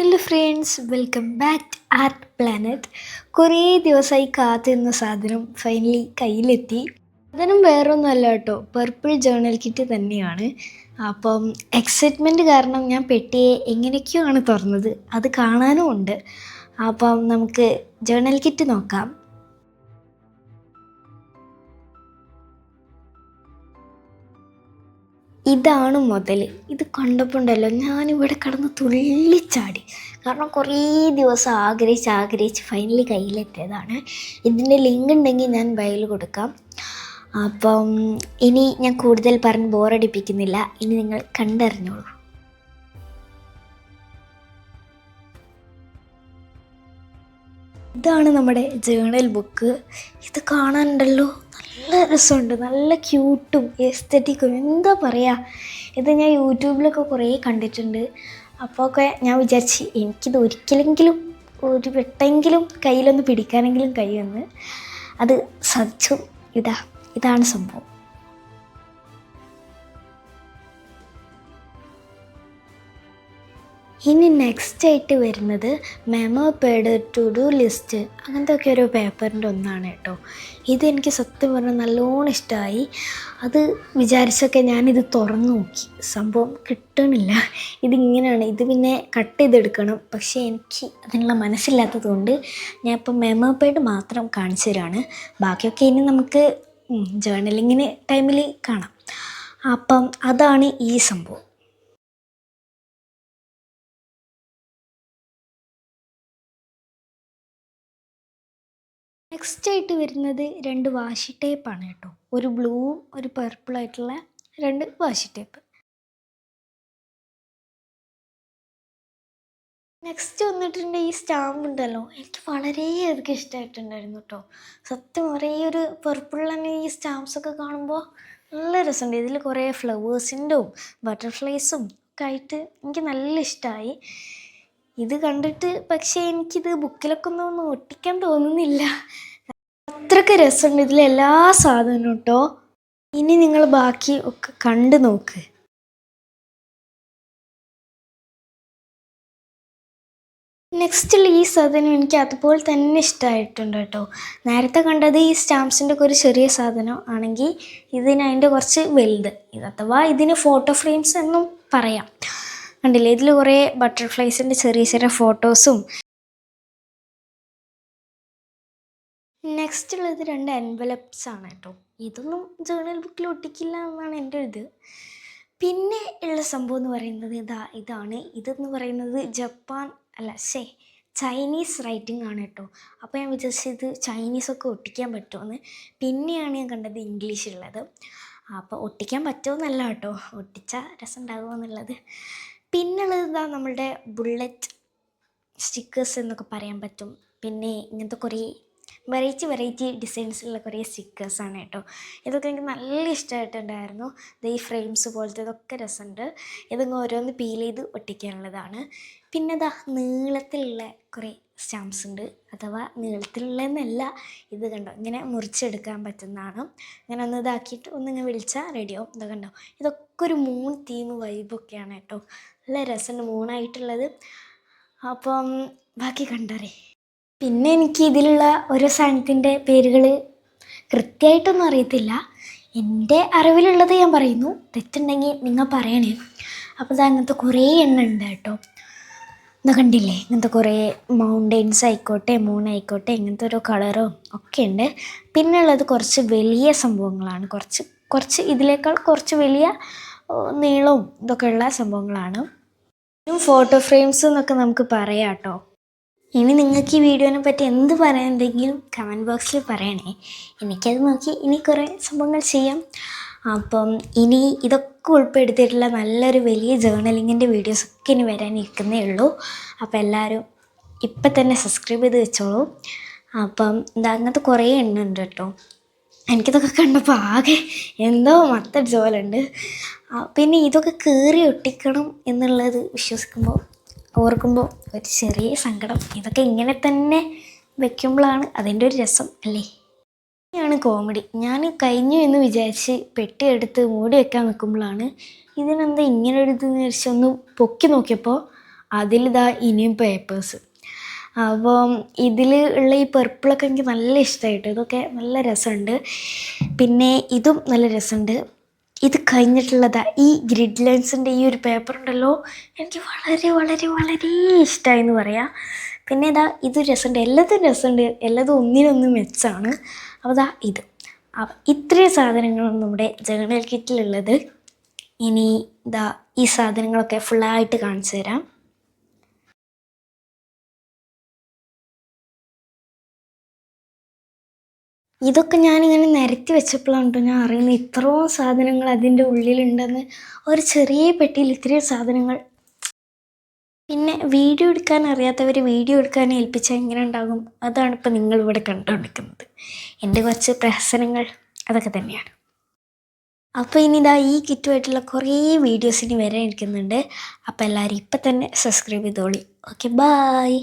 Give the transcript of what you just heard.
Hello friends welcome back to art planet കുറേ ദിവസമായി കാത്തിരുന്ന സാധനം ഫൈനലി കയ്യിലെത്തി. സാധനം വേറൊന്നുമല്ല കേട്ടോ പർപ്പിൾ ജേണൽ കിറ്റ് തന്നെയാണ്. അപ്പം എക്സൈറ്റ്മെന്റ് കാരണം ഞാൻ പെട്ടിയെ എങ്ങനെയൊക്കെയോ ആണ് തുറന്നത് അത് കാണാനും ഉണ്ട്. അപ്പം നമുക്ക് ജേണൽ കിറ്റ് നോക്കാം. ഇതാണ് മുതൽ ഇത് കണ്ടപ്പോൾ ഉണ്ടല്ലോ ഞാനിവിടെ കിടന്ന് തുള്ളിച്ചാടി. കാരണം കുറേ ദിവസം ആഗ്രഹിച്ച് ആഗ്രഹിച്ച് ഫൈനലി കയ്യിലെത്തിയതാണ്. ഇതിന്റെ ലിങ്ക് ഉണ്ടെങ്കിൽ ഞാൻ ബയൽ കൊടുക്കാം. അപ്പം ഇനി ഞാൻ കൂടുതൽ പറഞ്ഞ് ബോറടിപ്പിക്കുന്നില്ല ഇനി നിങ്ങൾ കണ്ടറിഞ്ഞോളൂ. ഇതാണ് നമ്മുടെ ജേണൽ ബുക്ക് ഇത് കാണാനുണ്ടല്ലോ. നല്ല രസമുണ്ട്. നല്ല ക്യൂട്ടും എസ്തറ്റിക്കും എന്താ പറയുക ഇത് ഞാൻ യൂട്യൂബിലൊക്കെ കുറേ കണ്ടിട്ടുണ്ട്. അപ്പോൾ ഒക്കെ ഞാൻ വിചാരിച്ച് എനിക്കിത് ഒരിക്കലെങ്കിലും ഒരു വെട്ടെങ്കിലും കയ്യിലൊന്ന് പിടിക്കാനെങ്കിലും കഴിയുമെന്ന്. അത് സാധിച്ചു. ഇതാ ഇതാണ് സംഭവം. ഇനി നെക്സ്റ്റ് ആയിട്ട് വരുന്നത് memo pad to do list അങ്ങനത്തെ ഒക്കെ ഒരു പേപ്പറിന്റെ ഒന്നാണ് കേട്ടോ. ഇതെനിക്ക് സത്യം പറഞ്ഞാൽ നല്ലോണം ഇഷ്ടമായി അത് വിചാരിച്ചൊക്കെ ഞാനിത് തുറന്നു നോക്കി. സംഭവം കിട്ടണില്ല. ഇതിങ്ങനെയാണ്. ഇത് പിന്നെ കട്ട് ചെയ്തെടുക്കണം. പക്ഷേ എനിക്ക് അതിനുള്ള മനസ്സില്ലാത്തതുകൊണ്ട് ഞാൻ ഇപ്പം മെമോ പേഡ് മാത്രം കാണിച്ചു തരാണ്. ബാക്കിയൊക്കെ ഇനി നമുക്ക് ജേർണലിങ്ങിന് ടൈമിൽ കാണാം. അപ്പം അതാണ് ഈ സംഭവം. നെക്സ്റ്റ് ആയിട്ട് വരുന്നത് രണ്ട് വാഷി ടേപ്പാണ് കേട്ടോ. ഒരു ബ്ലൂവും ഒരു പർപ്പിൾ ആയിട്ടുള്ള രണ്ട് വാഷി ടേപ്പ്. നെക്സ്റ്റ് വന്നിട്ടുണ്ട് ഈ സ്റ്റാമ്പ് ഉണ്ടല്ലോ. എനിക്ക് വളരെയധികം ഇഷ്ടമായിട്ടുണ്ടായിരുന്നു കേട്ടോ. സത്യം കുറേ ഒരു പർപ്പിൾ തന്നെ ഈ സ്റ്റാമ്പ്സൊക്കെ കാണുമ്പോൾ നല്ല രസമുണ്ട്. ഇതിൽ കുറേ ഫ്ലവേഴ്സിന്റെയും ബട്ടർഫ്ലൈസും ഒക്കെ ആയിട്ട് എനിക്ക് നല്ല ഇഷ്ടമായി ഇത് കണ്ടിട്ട് പക്ഷേ എനിക്കിത് ബുക്കിലൊക്കെ ഒന്നും ഒട്ടിക്കാൻ തോന്നുന്നില്ല. അത്രയ്ക്ക് രസമുണ്ട് ഇതിലെ എല്ലാ സാധനവും കേട്ടോ ഇനി നിങ്ങൾ ബാക്കി ഒക്കെ കണ്ടു നോക്ക്. നെക്സ്റ്റുള്ള ഈ സാധനം എനിക്ക് അതുപോലെ തന്നെ ഇഷ്ടമായിട്ടുണ്ട് കേട്ടോ. നേരത്തെ കണ്ടത് ഈ സ്റ്റാമ്പ്സിന്റെ ഒക്കെ ഒരു ചെറിയ സാധനം ആണെങ്കിൽ ഇതിന് അതിന്റെ കുറച്ച് വലുത്. അഥവാ ഇതിന് ഫോട്ടോ ഫ്രെയിംസ് എന്നും പറയാം. കണ്ടില്ലേ? ഇതിൽ കുറേ ബട്ടർഫ്ലൈസിന്റെ ചെറിയ ചെറിയ ഫോട്ടോസും. നെക്സ്റ്റ് ഉള്ളത് രണ്ട് എൻവലപ്സ് ആണ് കേട്ടോ. ഇതൊന്നും ജേണൽ ബുക്കിൽ ഒട്ടിക്കില്ല എന്നാണ് എന്റെ ഇത്. പിന്നെ ഉള്ള സംഭവം എന്ന് പറയുന്നത് ഇതാ ഇതാണ്. ഇതെന്ന് പറയുന്നത് ജപ്പാൻ അല്ല ഷേ ചൈനീസ് റൈറ്റിംഗ് ആണ് കേട്ടോ. അപ്പോൾ ഞാൻ വിചാരിച്ചത് ചൈനീസൊക്കെ ഒട്ടിക്കാൻ പറ്റുമെന്ന് പിന്നെയാണ് ഞാൻ കണ്ടത് ഇംഗ്ലീഷുള്ളത് അപ്പോൾ ഒട്ടിക്കാൻ പറ്റുമെന്നല്ല കേട്ടോ. ഒട്ടിച്ചാൽ രസം ഉണ്ടാകുമോ എന്നുള്ളത് പിന്നുള്ളത് ഇതാ നമ്മളുടെ ബുള്ളറ്റ് സ്റ്റിക്കേഴ്സ് എന്നൊക്കെ പറയാൻ പറ്റും. പിന്നെ ഇങ്ങനത്തെ കുറേ വെറൈറ്റി വെറൈറ്റി ഡിസൈൻസിലുള്ള കുറേ സ്റ്റിക്കേഴ്സാണ് കേട്ടോ. ഇതൊക്കെ എനിക്ക് നല്ല ഇഷ്ടമായിട്ടുണ്ടായിരുന്നു. ഈ ഫ്രെയിംസ് പോലത്തെ ഇതൊക്കെ രസമുണ്ട്. ഇതങ്ങ് ഓരോന്ന് പീൽ ചെയ്ത് ഒട്ടിക്കാനുള്ളതാണ്. പിന്നെ ഇതാ നീളത്തിലുള്ള കുറേ സ്റ്റാമ്പ്സ് ഉണ്ട്. അഥവാ നീളത്തിലുള്ളതെന്നല്ല ഇത് കണ്ടോ? ഇങ്ങനെ മുറിച്ചെടുക്കാൻ പറ്റുന്നതാണ്. ഇങ്ങനെ ഒന്ന് ഇതാക്കിയിട്ട് ഒന്നിങ്ങനെ വിളിച്ചാൽ റെഡിയാവും ഇതൊക്കെ കണ്ടോ? ഇതൊക്കെ ഒരു മൂൺ തീം വൈബൊക്കെയാണ് കേട്ടോ. നല്ല രസമുണ്ട് മൂണായിട്ടുള്ളത് അപ്പം ബാക്കി കണ്ടറിയേ പിന്നെ എനിക്ക് ഇതിലുള്ള ഓരോ സാധനത്തിന്റെ പേരുകൾ കൃത്യമായിട്ടൊന്നും അറിയത്തില്ല. എന്റെ അറിവിലുള്ളത് ഞാൻ പറയുന്നു. തെറ്റുണ്ടെങ്കിൽ നിങ്ങൾ പറയണേ. അപ്പോൾ ഇത് അങ്ങനത്തെ കുറേ എണ്ണം ഉണ്ട് കേട്ടോ. ഇത് കണ്ടില്ലേ? ഇങ്ങനത്തെ കുറേ മൗണ്ടെയിൻസ് ആയിക്കോട്ടെ മൂൺ ആയിക്കോട്ടെ ഇങ്ങനത്തെ ഓരോ കളറും ഒക്കെ ഉണ്ട്. പിന്നെ ഉള്ളത് കുറച്ച് വലിയ സംഭവങ്ങളാണ്. കുറച്ച് കുറച്ച് ഇതിനേക്കാൾ കുറച്ച് വലിയ നീളവും ഇതൊക്കെ ഉള്ള സംഭവങ്ങളാണ് ഫോട്ടോ ഫ്രെയിംസ് എന്നൊക്കെ നമുക്ക് പറയാം കേട്ടോ. ഇനി നിങ്ങൾക്ക് ഈ വീഡിയോനെ പറ്റി എന്ത് പറയാനുണ്ടെങ്കിലും കമന്റ് ബോക്സിൽ പറയണേ. എനിക്കത് നോക്കി ഇനി കുറേ സംഭവങ്ങൾ ചെയ്യാം. അപ്പം ഇനി ഇതൊക്കെ ഉൾപ്പെടുത്തിയിട്ടുള്ള നല്ലൊരു വലിയ ജേർണലിങ്ങിന്റെ വീഡിയോസൊക്കെ ഇനി വരാനിരിക്കുന്നേ ഉള്ളൂ. അപ്പോൾ എല്ലാവരും ഇപ്പം തന്നെ സബ്സ്ക്രൈബ് ചെയ്ത് വെച്ചോളൂ. അപ്പം എന്താ അങ്ങനത്തെ കുറേ എണ്ണം ഉണ്ട് കേട്ടോ. എനിക്കിതൊക്കെ കണ്ടപ്പോൾ ആകെ എന്തോ മത്തടിച്ച പോലെ ഉണ്ട് പിന്നെ ഇതൊക്കെ കയറി ഒട്ടിക്കണം എന്നുള്ളത് വിശ്വസിക്കുമ്പോൾ ഓർക്കുമ്പോൾ ഒരു ചെറിയ സങ്കടം. ഇതൊക്കെ ഇങ്ങനെ തന്നെ വെക്കുമ്പോഴാണ് അതിന്റെ ഒരു രസം അല്ലേ? ാണ് കോമഡി. ഞാൻ കഴിഞ്ഞു എന്ന് വിചാരിച്ച് പെട്ടി എടുത്ത് മൂടി വെക്കാൻ നിൽക്കുമ്പോഴാണ് ഇതിനെന്താ ഇങ്ങനെ ഒരു ഒന്ന് പൊക്കി നോക്കിയപ്പോൾ അതിലിതാ ഇനിയും പേപ്പേഴ്സ് അപ്പം ഇതിൽ ഉള്ള ഈ പെർപ്പിളൊക്കെ എനിക്ക് നല്ല ഇഷ്ടമായിട്ട് ഇതൊക്കെ നല്ല രസമുണ്ട്. പിന്നെ ഇതും നല്ല രസമുണ്ട്. ഇത് കഴിഞ്ഞിട്ടുള്ളതാ. ഈ ഗ്രിഡ് ലൈൻസിന്റെ ഈ ഒരു പേപ്പർ ഉണ്ടല്ലോ എനിക്ക് വളരെ വളരെ വളരെ ഇഷ്ടമായി എന്ന് പറയാം. പിന്നെ ഇതാ ഇത് രസമുണ്ട്. എല്ലാതും രസമുണ്ട്. എല്ലാതും ഒന്നിനൊന്ന് മെച്ചാണ് അപ്പോൾ ഇതാ ഇത്. ഇത്രയും സാധനങ്ങളാണ് നമ്മുടെ ജേണൽ കിറ്റിലുള്ളത് ഇനി ഇതാ ഈ സാധനങ്ങളൊക്കെ ഫുള്ളായിട്ട് കാണിച്ചു തരാം ഇതൊക്കെ ഞാനിങ്ങനെ നിരത്തി വെച്ചപ്പോഴാണ് കേട്ടോ ഞാൻ അറിയുന്നത്. ഇത്രയും സാധനങ്ങൾ അതിന്റെ ഉള്ളിലുണ്ടെന്ന്. ഒരു ചെറിയ പെട്ടിയിൽ ഇത്രയും സാധനങ്ങൾ. പിന്നെ വീഡിയോ എടുക്കാൻ അറിയാത്തവർ വീഡിയോ എടുക്കാൻ ഏൽപ്പിച്ചാൽ എങ്ങനെ ഉണ്ടാകും. അതാണ് ഇപ്പോൾ നിങ്ങളിവിടെ കണ്ടുകൊണ്ടിരിക്കുന്നത്. എന്റെ കുറച്ച് പ്രഹസനങ്ങൾ അതൊക്കെ തന്നെയാണ്. അപ്പോൾ ഇനി ഇതാ ഈ കിറ്റുമായിട്ടുള്ള കുറേ വീഡിയോസ് ഇനി വരാൻ ഇരിക്കുന്നുണ്ട് അപ്പോൾ എല്ലാവരും ഇപ്പം തന്നെ സബ്സ്ക്രൈബ് ചെയ്തോളി. Okay bye